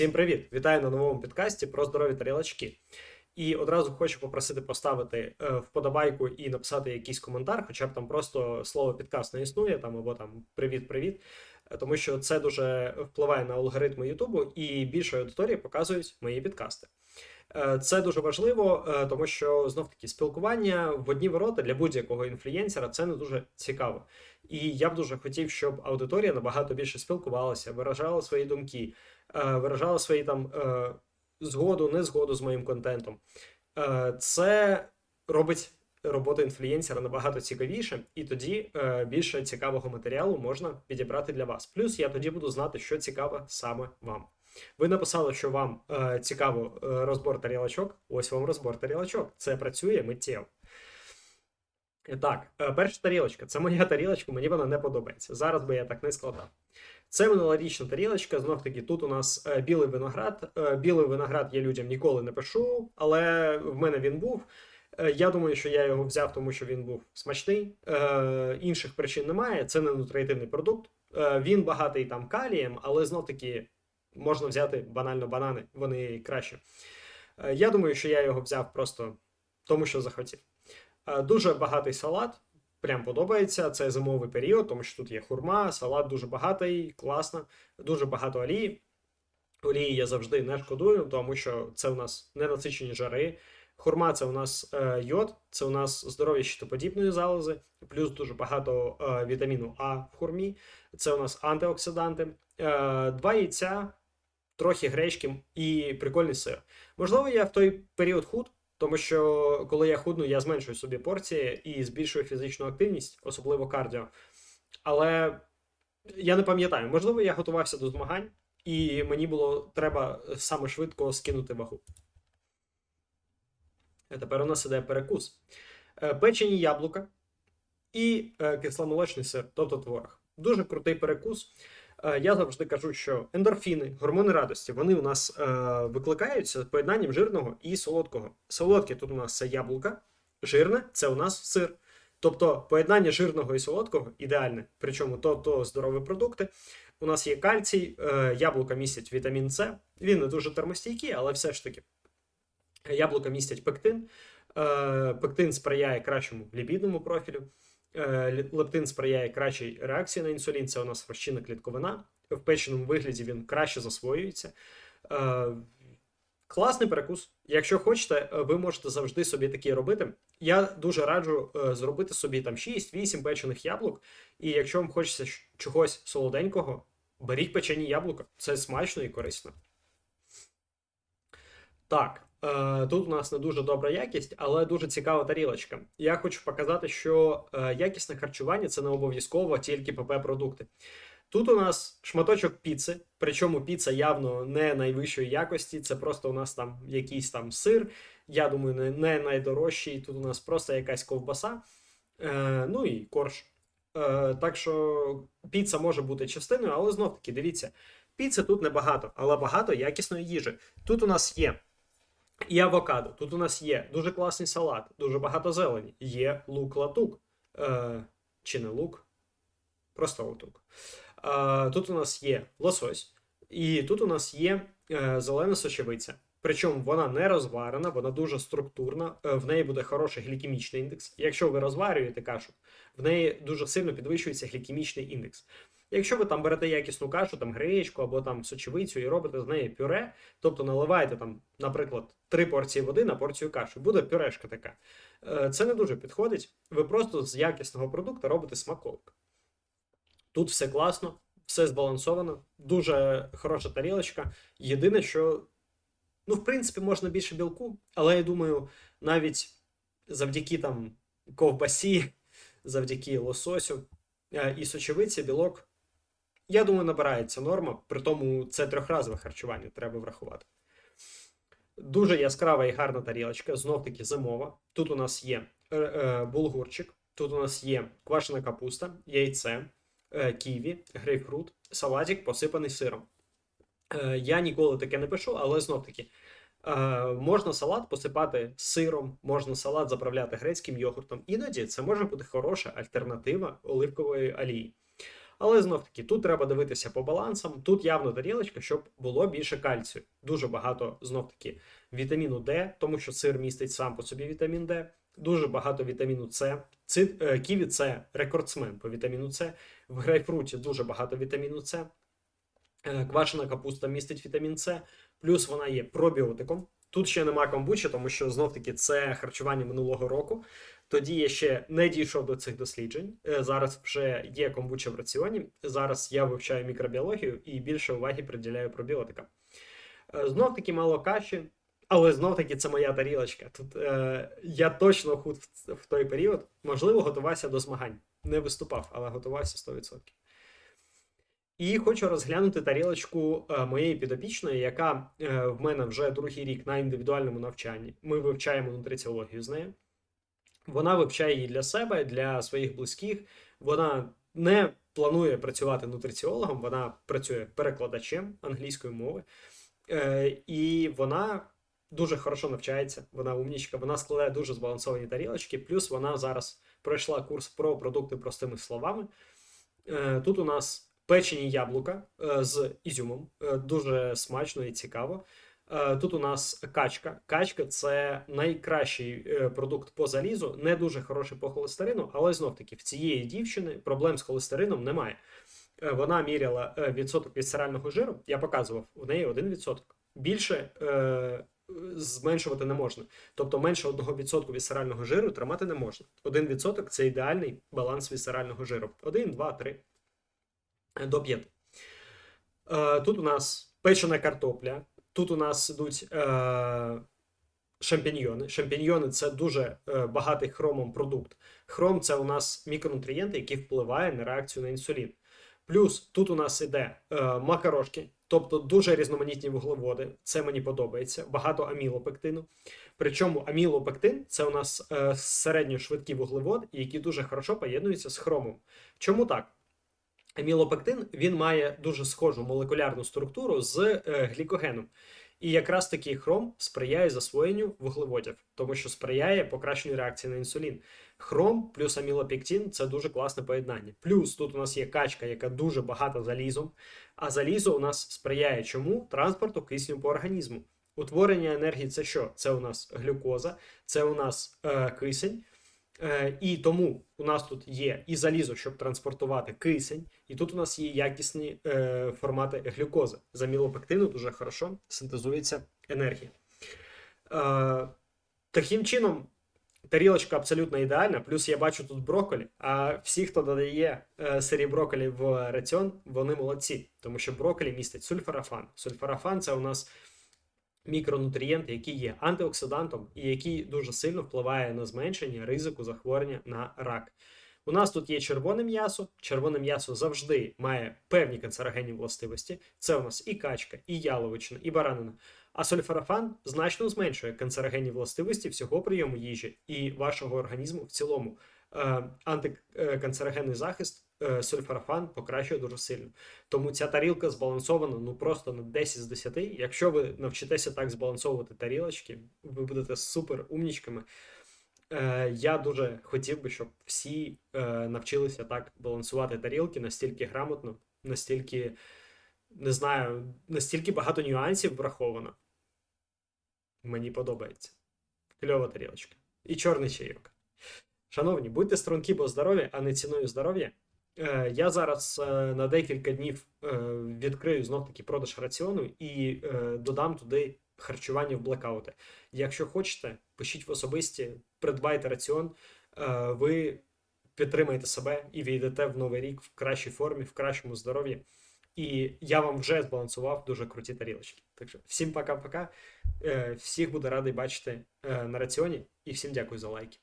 Всім привіт! Вітаю на новому підкасті про здорові тарілочки. І одразу хочу попросити поставити е, вподобайку і написати якийсь коментар, хоча б там просто слово підкаст не існує, там або там привіт-привіт. Е, Тому що це дуже впливає на алгоритми Ютубу, і більшої аудиторії показують мої підкасти. Е, Це дуже важливо, тому що знов таки спілкування в одні ворота для будь-якого інфлюєнсера це не дуже цікаво. І я б дуже хотів, щоб аудиторія набагато більше спілкувалася, виражала свої думки, виражала свої там е, згоду, незгоду з моїм контентом. Е, Це робить роботу інфлюєнсера набагато цікавіше, і тоді е, більше цікавого матеріалу можна підібрати для вас. Плюс я тоді буду знати, що цікаво саме вам. Ви написали, що вам е, цікаво е, розбор тарілочок. Ось вам розбор тарілочок. Це працює миттєво. Так, е, перша тарілочка. Це моя тарілочка, мені вона не подобається. Зараз би я так не складав. Це минулорічна тарілочка. Знов таки, тут у нас е, білий виноград. Е, білий виноград я людям ніколи не пишу, але в мене він був. Е, Я думаю, що я його взяв, тому що він був смачний. Інших причин немає. Це не нутритивний продукт. Він багатий там калієм, але знов таки можна взяти банально банани, вони краще. Я думаю, що я його взяв просто тому, що захотів. Дуже багатий салат. Прям подобається. Це зимовий період, тому що тут є хурма, салат дуже багатий, класно, дуже багато олії. Олії я завжди не шкодую, тому що це у нас ненасичені жари. Хурма це у нас е, йод, це у нас здоров'я щитоподібної залози, плюс дуже багато е, вітаміну А в хурмі. Це у нас антиоксиданти. Е, два яйця, трохи гречки і прикольний сир. Можливо, я в той період худ, тому що коли я худну, я зменшую собі порції і збільшую фізичну активність, особливо кардіо. Але я не пам'ятаю, можливо, я готувався до змагань, і мені було треба саме швидко скинути вагу. Тепер у нас іде перекус. Е, Печені яблука і е, кисломолочний сир, тобто творог. Дуже крутий перекус. Е, Я завжди кажу, що ендорфіни, гормони радості, вони у нас е, викликаються поєднанням жирного і солодкого. Солодке тут у нас це яблука, жирне це у нас сир. Тобто поєднання жирного і солодкого ідеальне. Причому то, то здорові продукти. У нас є кальцій, е, яблука містять вітамін С. Він не дуже термостійкий, але все ж таки. Яблука містять пектин. Пектин сприяє кращому ліпідному профілю. Е, Лептин сприяє кращій реакції на інсулін. Це у нас розчинна клітковина. В печеному вигляді він краще засвоюється. Е, Класний перекус. Якщо хочете, е, ви можете завжди собі такі робити. Я дуже раджу зробити собі там 6-8 печених яблук. І якщо вам хочеться чогось солоденького, беріть печені яблука. Це смачно і корисно. Так, тут у нас не дуже добра якість, але дуже цікава тарілочка. Я хочу показати, що е, якісне харчування це не обов'язково тільки ПП-продукти. Тут у нас шматочок піци, причому піца явно не найвищої якості, це просто у нас там якийсь там сир. Я думаю, не, найдорожчий. Тут у нас просто якась ковбаса, е, ну і корж. Е, так що піца може бути частиною, але знов таки, дивіться, піци тут небагато, але багато якісної їжі. Тут у нас є і авокадо, тут у нас є дуже класний салат, дуже багато зелені, є лук-латук. Е, чи не лук? Просто латук. Е, тут у нас є лосось, і тут у нас є е, зелена сочевиця. Причому вона не розварена, вона дуже структурна, е, в неї буде хороший глікемічний індекс. Якщо ви розварюєте кашу, в неї дуже сильно підвищується глікемічний індекс. Якщо ви там берете якісну кашу, там гречку або там сочевицю і робите з неї пюре, тобто наливаєте там, наприклад, три порції води на порцію каші, буде пюрешка така. Е, Це не дуже підходить. Ви просто з якісного продукту робите смаколик. Тут все класно, все збалансовано, дуже хороша тарілочка. Єдине, що, ну, в принципі, можна більше білку, але я думаю, навіть завдяки там ковбасі, завдяки лососю е, і сочевиці, білок, я думаю, набирається норма. При тому це трьохразове харчування, треба врахувати. Дуже яскрава і гарна тарілочка, знов таки зимова. Тут у нас є е, е, булгурчик, тут у нас є квашена капуста, яйце, е, ківі, грейпфрут, салатик посипаний сиром. Я ніколи таке не пишу, але знов таки. Можна салат посипати сиром, можна салат заправляти грецьким йогуртом. Іноді це може бути хороша альтернатива оливкової олії. Але знов таки, тут треба дивитися по балансам. Тут явно тарілочка, щоб було більше кальцію. Дуже багато знов таки вітаміну Д, тому що сир містить сам по собі вітамін Д. Дуже багато вітаміну С. Ци, е, Ківі це рекордсмен по вітаміну С. В грейпфруті дуже багато вітаміну С. Е, Квашена капуста містить вітамін С, плюс вона є пробіотиком. Тут ще нема комбучі, тому що знов таки це харчування минулого року. Тоді я ще не дійшов до цих досліджень. Е, Зараз вже є комбуча в раціоні. Зараз я вивчаю мікробіологію і більше уваги приділяю пробіотикам. Е, Знов таки мало каші, але знов таки це моя тарілочка. Тут е, я точно худ в, в той період, можливо, готувався до змагань. Не виступав, але готувався 100%. І хочу розглянути тарілочку е, моєї підопічної, яка в мене вже другий рік на індивідуальному навчанні. Ми вивчаємо нутриціологію з нею. Вона вивчає її для себе, для своїх близьких. Вона не планує працювати нутриціологом, вона працює перекладачем англійської мови. Е, і вона дуже хорошо навчається, вона умнічка, вона складає дуже збалансовані тарілочки. Плюс вона зараз пройшла курс про продукти простими словами. Е, Тут у нас печені яблука е, з ізюмом, дуже смачно і цікаво. Е, Тут у нас качка. Качка це найкращий е, продукт по залізу, не дуже хороший по холестерину, але знов таки в цієї дівчини проблем з холестерином немає. Е, Вона міряла відсоток вісцерального жиру, я показував, у неї 1%. Більше е, зменшувати не можна. Тобто менше 1% вісцерального жиру тримати не можна. 1% це ідеальний баланс вісцерального жиру. 1, 2, 3 до 5. Е, Тут у нас печена картопля, тут у нас йдуть е, шампіньйони. Шампіньйони це дуже е, багатий хромом продукт. Хром це у нас мікронутрієнти, які впливають на реакцію на інсулін. Плюс тут у нас іде е, макарошки, тобто дуже різноманітні вуглеводи. Це мені подобається. Багато амілопектину. Причому амілопектин це у нас е, середньошвидкі вуглеводи, які дуже хорошо поєднуються з хромом. Чому так? Амілопектин він має дуже схожу молекулярну структуру з е, глікогеном. І якраз таки хром сприяє засвоєнню вуглеводів, тому що сприяє покращенню реакції на інсулін. Хром плюс амілопектин це дуже класне поєднання. Плюс тут у нас є качка, яка дуже багата залізом, а залізо у нас сприяє чому? Транспорту кисню по організму. Утворення енергії це що? Це у нас глюкоза, це у нас е, кисень. Е, і тому у нас тут є і залізо, щоб транспортувати кисень, і тут у нас є якісні е, формати глюкози. За мілопектину дуже хорошо синтезується енергія. Е, таким чином, тарілочка абсолютно ідеальна. Плюс я бачу тут брокколі, А всі, хто додає сирі брокколі в раціон, вони молодці, тому що брокколі містить сульфорафан. Сульфорафан це у нас мікронутрієнт, який є антиоксидантом і який дуже сильно впливає на зменшення ризику захворювання на рак. У нас тут є червоне м'ясо. Червоне м'ясо завжди має певні канцерогенні властивості. Це у нас і качка, і яловичина, і баранина. А сульфорафан значно зменшує канцерогенні властивості всього прийому їжі і вашого організму в цілому. Е, антиканцерогенний захист е, сульфорафан покращує дуже сильно. Тому ця тарілка збалансована ну просто на 10 з 10. Якщо ви навчитеся так збалансовувати тарілочки, ви будете супер умнічками. Е, Я дуже хотів би, щоб всі е, навчилися так балансувати тарілки настільки грамотно, настільки, не знаю, настільки багато нюансів враховано. Мені подобається. Кльова тарілочка. І чорний чайок. Шановні, будьте струнки, бо здорові, а не ціною здоров'я. Е, Я зараз е, на декілька днів е, відкрию знов таки продаж раціону і додам туди харчування в блекаути. Якщо хочете, пишіть в особисті, придбайте раціон, ви підтримаєте себе і війдете в новий рік в кращій формі, в кращому здоров'ї. І я вам вже збалансував дуже круті тарілочки. Так що всім пока-пока. Всіх буду радий бачити на раціоні і всім дякую за лайки.